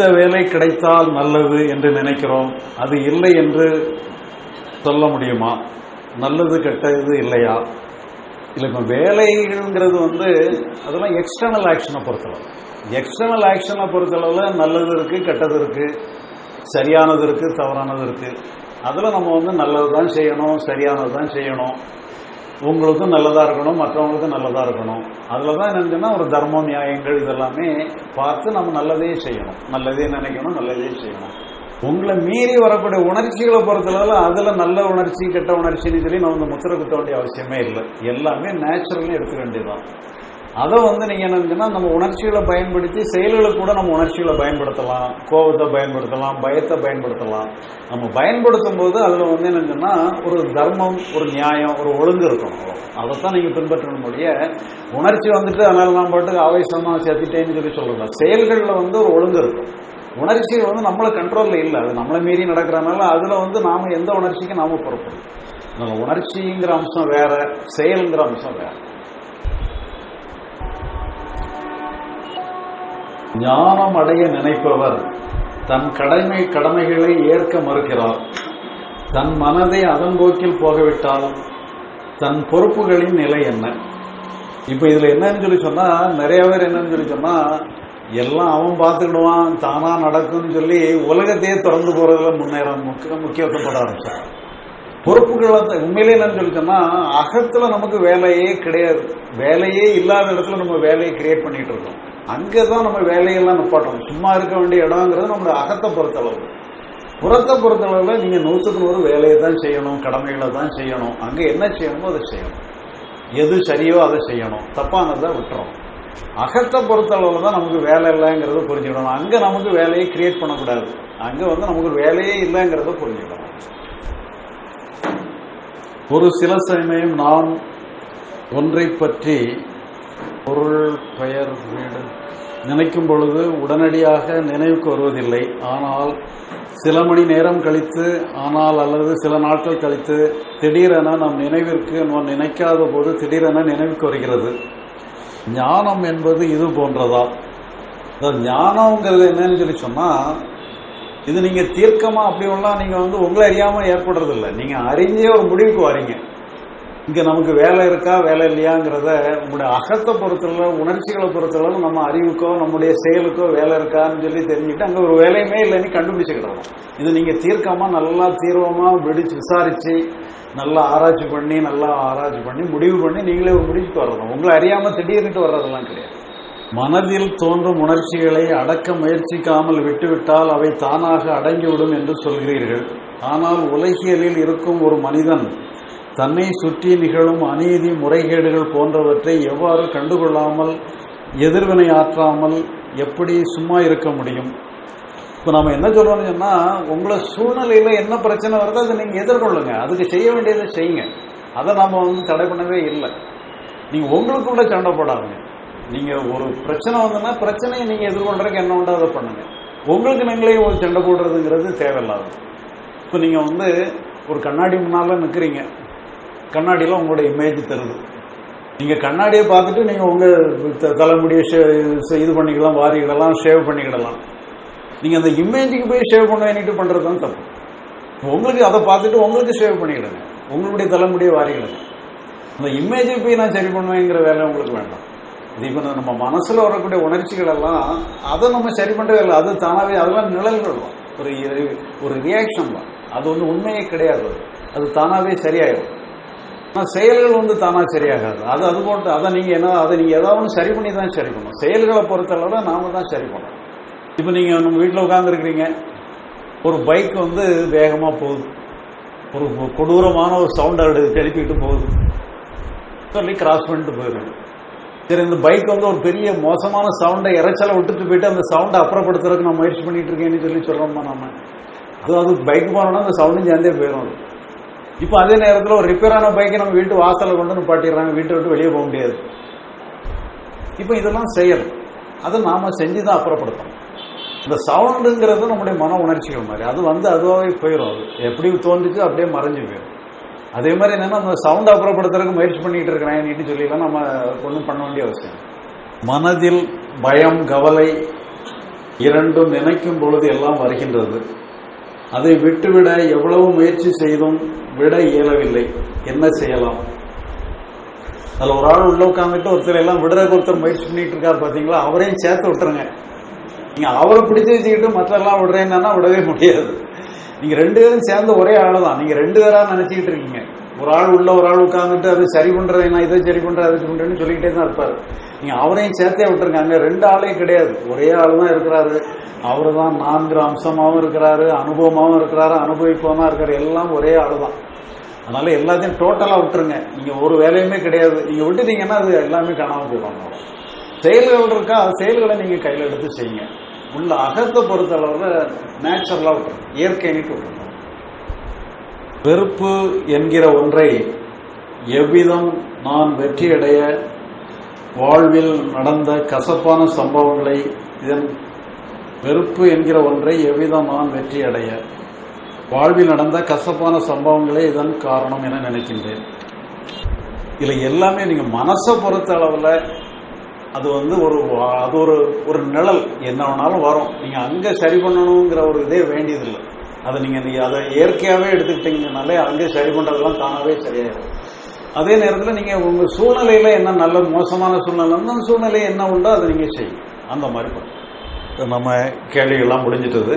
எந்த வேலை கிடைத்தால் நல்லது என்று நினைக்கிறோம். அது இல்லை என்று சொல்ல முடியுமா? நல்லது கெட்டது இல்லையா? இல்லை இப்போ வேலைங்கிறது வந்து அதெல்லாம் எக்ஸ்டர்னல் ஆக்ஷனை பொறுத்தளவு. எக்ஸ்டர்னல் ஆக்ஷனை பொறுத்தளவில் நல்லது இருக்குது கெட்டது இருக்குது சரியானது இருக்குது தவறானது இருக்குது அதில் நம்ம வந்து நல்லது தான் செய்யணும் சரியானது தான் செய்யணும். உங்களுக்கும் நல்லதாக இருக்கணும் மற்றவங்களுக்கும் நல்லதாக இருக்கணும். அதில் தான் என்னென்னா ஒரு தர்மம் நியாயங்கள் இதெல்லாமே பார்த்து நம்ம நல்லதே செய்யணும். நல்லதே நினைக்கணும் நல்லதே செய்யணும். உங்களை மீறி வரக்கூடிய உணர்ச்சிகளை பொறுத்தளவில் அதில் நல்ல உணர்ச்சி கெட்ட உணர்ச்சின்னு சொல்லி நம்ம இந்த முத்திரை குத்த வேண்டிய அவசியமே இல்லை. எல்லாமே நேச்சுரலி எடுத்துக்க வேண்டியதுதான். அதை வந்து நீங்கள் என்னன்னா நம்ம உணர்ச்சிகளை பயன்படுத்தி செயல்களை கூட நம்ம உணர்ச்சிகளை பயன்படுத்தலாம். கோபத்தை பயன்படுத்தலாம் பயத்தை பயன்படுத்தலாம். நம்ம பயன்படுத்தும் போது அதில் வந்து என்னங்கன்னா ஒரு தர்மம் ஒரு நியாயம் ஒரு ஒழுங்கு இருக்கும். அதைத்தான் நீங்கள் பின்பற்றணும் முடிய உணர்ச்சி வந்துட்டு அதனால நான் பாட்டுக்கு ஆவேசமாக சேர்த்துட்டேன்னு சொல்லி சொல்லலாம் செயல்களில் வந்து ஒரு ஒழுங்கு இருக்கும். உணர்ச்சி வந்து நம்மளை கண்ட்ரோலில் இல்லை. அது நம்மளை மீறி நடக்கிறனால அதில் வந்து நாம் எந்த உணர்ச்சிக்கும் நாம பொறுப்போம் நம்ம உணர்ச்சிங்கிற அம்சம் வேற செயல்ங்கிற அம்சம் வேற. ஞானம் அடைய நினைப்பவர் தன் கடமை கடமைகளை ஏற்க மறுக்கிறார். தன் மனதை அதன் போக்கில் போகவிட்டால் தன் பொறுப்புகளின் நிலை என்ன? இப்ப இதுல என்னன்னு சொல்லி சொன்னா நிறைய பேர் என்னன்னு சொல்லி சொன்னா எல்லாம் அவன் பார்த்துக்கிடுவான் தானா நடக்கும்னு சொல்லி உலகத்தையே திறந்து போறதுல முன்னேற முக்கிய முக்கியத்துவப்பட பொறுப்புகள் பொறுப்புகளை உண்மையிலே என்னன்னு சொல்லி சொன்னா அகத்துல நமக்கு வேலையே கிடையாது. வேலையே இல்லாத இடத்துல நம்ம வேலையை கிரியேட் பண்ணிட்டு இருக்கோம். அங்கதான் நம்ம வேலையெல்லாம் நிப்பாட்டணும். சும்மா இருக்க வேண்டிய இடங்கிறது நம்மளுடைய அகத்தை பொறுத்தளவு. புறத்தை பொறுத்தளவுல நீங்க நூற்றுக்கு நூறு வேலையை தான் செய்யணும் கடமைகளை தான் செய்யணும். அங்க என்ன செய்யணுமோ அதை செய்யணும். எது சரியோ அதை செய்யணும். தப்பானதை விட்டுறோம் அகத்தை பொறுத்தளவில் தான் நமக்கு வேலை இல்லைங்கிறத புரிஞ்சுக்கணும். அங்கே நமக்கு வேலையை கிரியேட் பண்ணக்கூடாது. அங்கே வந்து நமக்கு வேலையே இல்லைங்கிறத புரிஞ்சுக்கணும். ஒரு சில சமயம் நாம் ஒன்றை பற்றி பொருள் பெயர் வீடு நினைக்கும் பொழுது உடனடியாக நினைவுக்கு வருவதில்லை. ஆனால் சில மணி நேரம் கழித்து ஆனால் அல்லது சில நாட்கள் கழித்து திடீரென நம் நினைவிற்கு நாம் நினைக்காத போது திடீரென நினைவுக்கு வருகிறது. ஞானம் என்பது இது போன்றதா? அதாவது ஞானம்ங்கிறது என்னன்னு சொல்லி சொன்னால் இது நீங்கள் தீர்க்கமாக அப்படி ஒன்றா நீங்கள் வந்து உங்களை அறியாமல் ஏற்படுறதில்லை. நீங்கள் அறிஞ்சே ஒரு முடிவுக்கு வரீங்க. இங்க நமக்கு வேலை இருக்கா வேலை இல்லையாங்கிறத நம்முடைய அகத்தை பொறுத்தளவு உணர்ச்சிகளை பொறுத்தளவு நம்ம அறிவுக்கோ நம்முடைய செயலுக்கோ வேலை இருக்கான்னு சொல்லி தெரிஞ்சுக்கிட்டு அங்க ஒரு வேலையுமே இல்லைன்னு கண்டுபிடிச்சுக்கிடலாம் இது நீங்க தீர்க்கமா நல்லா தீர்வமா விடிச்சு விசாரிச்சு நல்லா ஆராய்ச்சி பண்ணி நல்லா ஆராய்ச்சி பண்ணி முடிவு பண்ணி நீங்களே ஒரு முடிவுக்கு வர்றதும் உங்களை அறியாம திடீர்னுட்டு வர்றதெல்லாம் கிடையாது. மனதில் தோன்றும் உணர்ச்சிகளை அடக்க முயற்சிக்காமல் விட்டுவிட்டால் அவை தானாக அடங்கிவிடும் என்று சொல்கிறீர்கள். ஆனால் உலகியலில் இருக்கும் ஒரு மனிதன் தன்னை சுற்றி நிகழும் அநீதி முறைகேடுகள் போன்றவற்றை எவ்வாறு கண்டுகொள்ளாமல் எதிர்வினை ஆற்றாமல் எப்படி சும்மா இருக்க முடியும்? இப்போ நம்ம என்ன சொல்றோம்னு சொன்னால் உங்களை சூழ்நிலையில் என்ன பிரச்சனை வருதோ அதை நீங்கள் எதிர்கொள்ளுங்க. அதுக்கு செய்ய வேண்டியதை செய்யுங்க. அதை நாம் வந்து தடை பண்ணவே இல்லை. நீங்கள் உங்களுக்குள்ள சண்டை போடாதுங்க. நீங்கள் ஒரு பிரச்சனை வந்ததுன்னா பிரச்சனையை நீங்கள் எதிர்கொள்றதுக்கு என்ன உண்டோ அதை பண்ணுங்கள் உங்களுக்கு நீங்களே ஒரு சண்டை போடுறதுங்கிறது தேவையில்லாது இப்போ நீங்கள் வந்து ஒரு கண்ணாடி முன்னால் நிற்கிறீங்க கண்ணாடியெலாம் உங்களோட இமேஜ் தருது. நீங்கள் கண்ணாடியை பார்த்துட்டு நீங்கள் உங்கள் த- தலைமுடியை இது பண்ணிக்கலாம் வாரிக்கிடலாம் ஷேவ் பண்ணிக்கிடலாம். நீங்கள் அந்த இமேஜுக்கு போய் ஷேவ் பண்ண வேண்டிட்டு பண்ணுறது தான் தப்பு. உங்களுக்கு அதை பார்த்துட்டு உங்களுக்கு ஷேவ் பண்ணிக்கிடுங்க. உங்களுடைய தலைமுடியை வாரிக்கிடுங்க அந்த இமேஜை போய் நான் சரி பண்ணுவேங்கிற வேலை உங்களுக்கு வேண்டாம். இது இப்போ நம்ம மனசில் வரக்கூடிய உணர்ச்சிகள் எல்லாம் அதை நம்ம சரி பண்றதே இல்லை. அது தானாகவே அதெல்லாம் நிழல்கள் தான் ஒரு ஒரு ரியாக்ஷன் தான். அது வந்து உண்மையே கிடையாது. அது. தானாகவே சரியாயிடும் செயல்கள் வந்து தானா சரியாகாது. அது அது போட்டு அதை நீங்கள் என்ன அதை நீங்கள் ஏதாவது ஒன்று சரி பண்ணி தான் சரி பண்ணணும். செயல்களை பொறுத்தளவில் நாம தான் சரி பண்ணணும். இப்போ நீங்கள் நம்ம வீட்டில் உட்காந்துருக்கிறீங்க ஒரு பைக் வந்து வேகமாக போகுது. ஒரு கொடூரமான ஒரு சவுண்ட் எழுப்பிக்கிட்டு போகுது. சொல்லி கிராஸ் பண்ணிட்டு போயிடுது சரி இந்த பைக் வந்து ஒரு பெரிய மோசமான சவுண்டை இறைச்சலை விட்டுட்டு போயிட்டு அந்த சவுண்டை அப்புறப்படுத்துறதுக்கு நான் முயற்சி பண்ணிட்டு இருக்கேன்னு சொல்லி சொல்கிறோம்மா நம்ம அது அது பைக் போனோம்னா அந்த சவுண்டும் சேர்ந்தே போயிடும் அது இப்போ அதே நேரத்தில் ஒரு ரிப்பேரான பைக்கை நம்ம வீட்டு வாசலில் கொண்டு வந்து பாட்டிடுறாங்க வீட்டை விட்டு வெளியே போக முடியாது. இப்போ இதெல்லாம் செயல் அதை நாம செஞ்சு தான் அப்புறப்படுத்தணும். இந்த சவுண்டுங்கிறது நம்முடைய மன உணர்ச்சிகள் மாதிரி. அது வந்து அதுவாகவே போயிடும் அது எப்படி தோன்றுச்சு அப்படியே மறைஞ்சு போயிடும் அதே மாதிரி என்னன்னா அந்த சவுண்ட் அப்புறப்படுத்துறதுக்கு முயற்சி பண்ணிட்டு இருக்கிறேன் நீட்டு சொல்லிலாம் நம்ம ஒன்றும் பண்ண வேண்டிய அவசியம் மனதில் பயம் கவலை இரண்டும் நினைக்கும் பொழுது எல்லாம் வருகின்றது. அதை விட்டுவிட எவ்வளவு முயற்சி செய்தும் விட இயலவில்லை. என்ன செய்யலாம்? அதில் ஒரு ஆள் உள்ள உட்காந்துட்டு ஒருத்தர் எல்லாம் விடுறதுக்கு ஒருத்தர் முயற்சி பண்ணிட்டு இருக்காரு பாத்தீங்களா? அவரையும் சேர்த்து விட்டுருங்க. நீங்க அவரை பிடிச்சு வச்சுக்கிட்டு மற்றெல்லாம் விடுறேன்னா விடவே முடியாது. நீங்க ரெண்டு பேரும் சேர்ந்து ஒரே ஆளுதான். நீங்க ரெண்டு பேரா நினைச்சுக்கிட்டு இருக்கீங்க. ஒரு ஆள் உள்ள ஒரு ஆள் உட்காந்துட்டு அது சரி பண்றது என்ன இதை சரி பண்றது அதை சரி பண்றேன்னு சொல்லிக்கிட்டே தான் இருப்பாரு. நீங்க அவரையும் சேர்த்தே விட்டுருங்க. அங்கே ரெண்டு ஆளையும் கிடையாது. ஒரே ஆள் தான் இருக்கிறாரு. அவரு தான் நான்கு அம்சமாகவும் இருக்கிறாரு அனுபவமாகவும் இருக்கிறாரு அனுபவிப்பமாக இருக்காரு. எல்லாம் ஒரே ஆள் தான் அதனால எல்லாத்தையும் டோட்டலாக விட்டுருங்க. நீங்க ஒரு வேலையுமே கிடையாது. நீங்க விட்டுட்டீங்கன்னா அது எல்லாமே காணாமல் போயிடும். செயல்கள் இருக்கா? அந்த செயல்களை நீங்க கையில் எடுத்து செய்யுங்க. உள்ள அகத்தை பொறுத்த நேச்சுரலாக விட்டுருங்க. இயற்கைனிட்டு விட்டுருங்க. வெறுப்பு என்கிற ஒன்றை எவ்விதம் நான் வெற்றியடைய வாழ்வில் நடந்த கசப்பான சம்பவங்களை இதன் வெறுப்பு என்கிற ஒன்றை எவ்விதம் நான் வெற்றியடைய வாழ்வில் நடந்த கசப்பான சம்பவங்களே இதன் காரணம் என நினைக்கின்றேன். இதில் எல்லாமே நீங்கள் மனசை பொறுத்த அளவில் அது வந்து ஒரு அது ஒரு ஒரு நிழல். என்ன வேணாலும் வரும். நீங்கள் அங்கே சரி பண்ணணுங்கிற ஒரு இதே வேண்டியதில்லை. அதை நீங்கள் நீங்க அதை இயற்கையாகவே எடுத்துக்கிட்டீங்கனாலே அங்கே சரி பண்றதெல்லாம் தானாகவே சரியாயிடும் அதே நேரத்தில் நீங்க உங்க சூழ்நிலையில என்ன நல்ல மோசமான சூழ்நிலை அந்த சூழ்நிலை என்ன உண்டோ அதை நீங்க செய்யும் அந்த மாதிரி நம்ம கேள்விகள்லாம் முடிஞ்சிட்டது.